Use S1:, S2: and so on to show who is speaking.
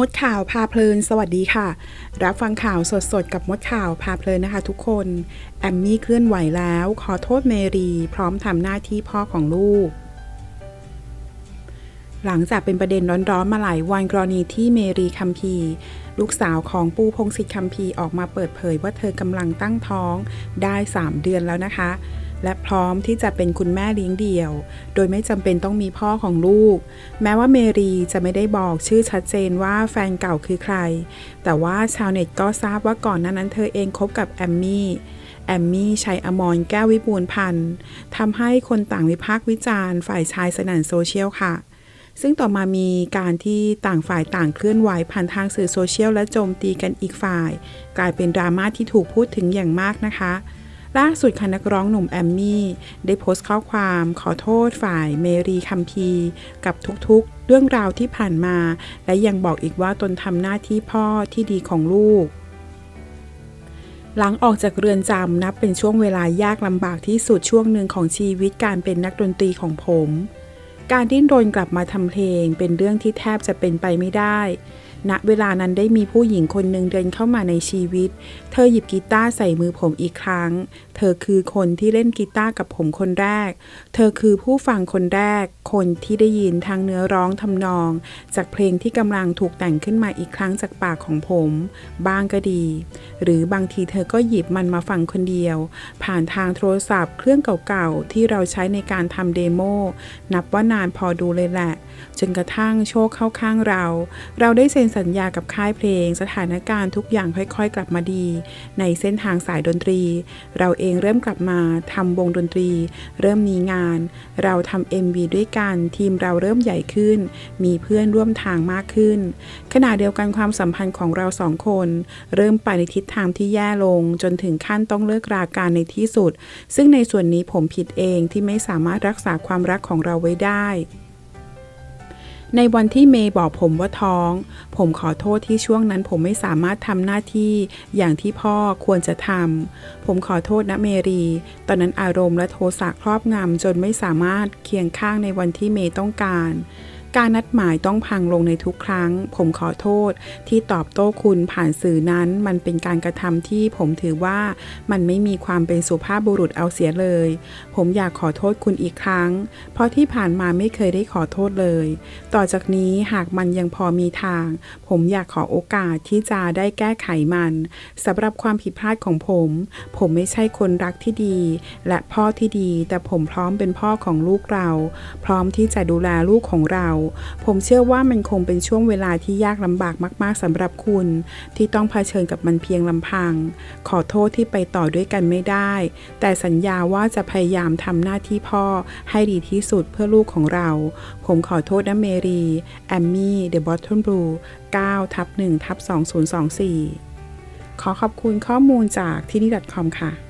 S1: มดข่าวพาเพลิน สวัสดีค่ะ รับฟังข่าวสดๆ กับมดข่าวพาเพลินนะคะทุกคน แอมมี่เคลื่อนไหวแล้ว ขอโทษเมรี พร้อมทำหน้าที่พ่อของลูก หลังจากเป็นประเด็นร้อนๆ มาหลายวันกรณีที่เมรีคัมพีลูกสาวของปูพงศิษฐ์คัมพีออกมาเปิดเผยว่าเธอกำลังตั้งท้องได้ 3 เดือนแล้วนะคะ และพร้อมที่จะเป็นคุณแม่เลี้ยงเดี่ยว โดยไม่จำเป็นต้องมีพ่อของลูก แม้ว่าเมรีจะไม่ได้บอกชื่อชัดเจนว่าแฟนเก่าคือใคร แต่ว่าชาวเน็ตก็ทราบว่าก่อนหน้านั้นเธอเองคบกับแอมมี่แอมมี่ชัยอมรแก้ววิบูลพันธ์ทำให้คนต่างวิพากษ์วิจารณ์ ฝ่ายชายสนั่นโซเชียลค่ะ ซึ่งต่อมามีการที่ต่างฝ่ายต่างเคลื่อนไหวผ่านทางสื่อโซเชียลและโจมตีกันอีกฝ่าย กลายเป็นดราม่าที่ถูกพูดถึงอย่างมากนะคะ ล่าสุดค่ะนักร้องหนุ่มแอมมี่ได้โพสต์ข้อความขอโทษฝ่ายเมรีคัมพีกับทุกๆ เรื่องราวที่ผ่านมา และยังบอกอีกว่าตนทำหน้าที่พ่อที่ดีของลูกหลังออกจากเรือนจำนับเป็นช่วงเวลายากลำบากที่สุดช่วงหนึ่งของชีวิตการเป็นนักดนตรีของผม การดิ้นรนกลับมาทำเพลงเป็นเรื่องที่แทบจะเป็นไปไม่ได้ ณเวลานั้นได้มีผู้หญิงคนหนึ่งเดินเข้ามาในชีวิต เธอหยิบกีตาร์ใส่มือผมอีกครั้ง เธอคือคนที่เล่นกีตาร์กับผมคนแรก เธอคือผู้ฟังคนแรก คนที่ได้ยินทางเนื้อร้องทำนอง จากเพลงที่กำลังถูกแต่งขึ้นมาอีกครั้งจากปากของผม บ้างก็ดี หรือบางทีเธอก็หยิบมันมาฟังคนเดียว ผ่านทางโทรศัพท์เครื่องเก่าๆที่เราใช้ในการทำเดโมนับว่านานพอดูเลยแหละ จนกระทั่งโชคเข้าข้างเรา เราได้เซ็นสัญญากับค่ายเพลง สถานการณ์ทุกอย่างค่อยๆ กลับมาดี ในเส้นทางสายดนตรี เราเองเริ่มกลับมาทำวงดนตรี เริ่มมีงาน เราทำ MV ด้วยกัน ทีมเราเริ่มใหญ่ขึ้น มีเพื่อนร่วมทางมากขึ้น ขณะเดียวกันความสัมพันธ์ของเราสองคน เริ่มไปในทิศทางที่แย่ลง จนถึงขั้นต้องเลิกราการในที่สุด ซึ่งในส่วนนี้ผมผิดเองที่ไม่สามารถรักษาความรักของเราไว้ได้ ในวันที่เมย์บอกผมว่าท้อง ผมขอโทษที่ช่วงนั้นผมไม่สามารถทำหน้าที่อย่างที่พ่อควรจะทำ ผมขอโทษนะเมรี ตอนนั้นอารมณ์และโทสะครอบงำจนไม่สามารถเคียงข้างในวันที่เมย์ต้องการ การนัดหมายต้องพังลงในทุกครั้ง ผมขอโทษที่ตอบโต้คุณผ่านสื่อนั้น มันเป็นการกระทำที่ผมถือว่ามันไม่มีความเป็นสุภาพบุรุษเอาเสียเลย ผมอยากขอโทษคุณอีกครั้ง เพราะที่ผ่านมาไม่เคยได้ขอโทษเลย ต่อจากนี้หากมันยังพอมีทาง ผมอยากขอโอกาสที่จะได้แก้ไขมันสำหรับความผิดพลาดของผม ผมไม่ใช่คนรักที่ดี และพ่อที่ดี แต่ผมพร้อมเป็นพ่อของลูกเรา พร้อมที่จะดูแลลูกของเราผมเชื่อว่ามันคงเป็นช่วงเวลาที่ยากลำบากมาก ๆสำหรับคุณ ที่ต้องเผชิญกับมันเพียงลำพัง ขอโทษที่ไปต่อด้วยกันไม่ได้ แต่สัญญาว่าจะพยายามทำหน้าที่พ่อให้ดีที่สุดเพื่อลูกของเรา ผมขอโทษนะเมรี แอมมี่ เดอะบอททอนบลู9ทับ1ทับ2024 ขอขอบคุณข้อมูลจากที่นี่ .com ค่ะ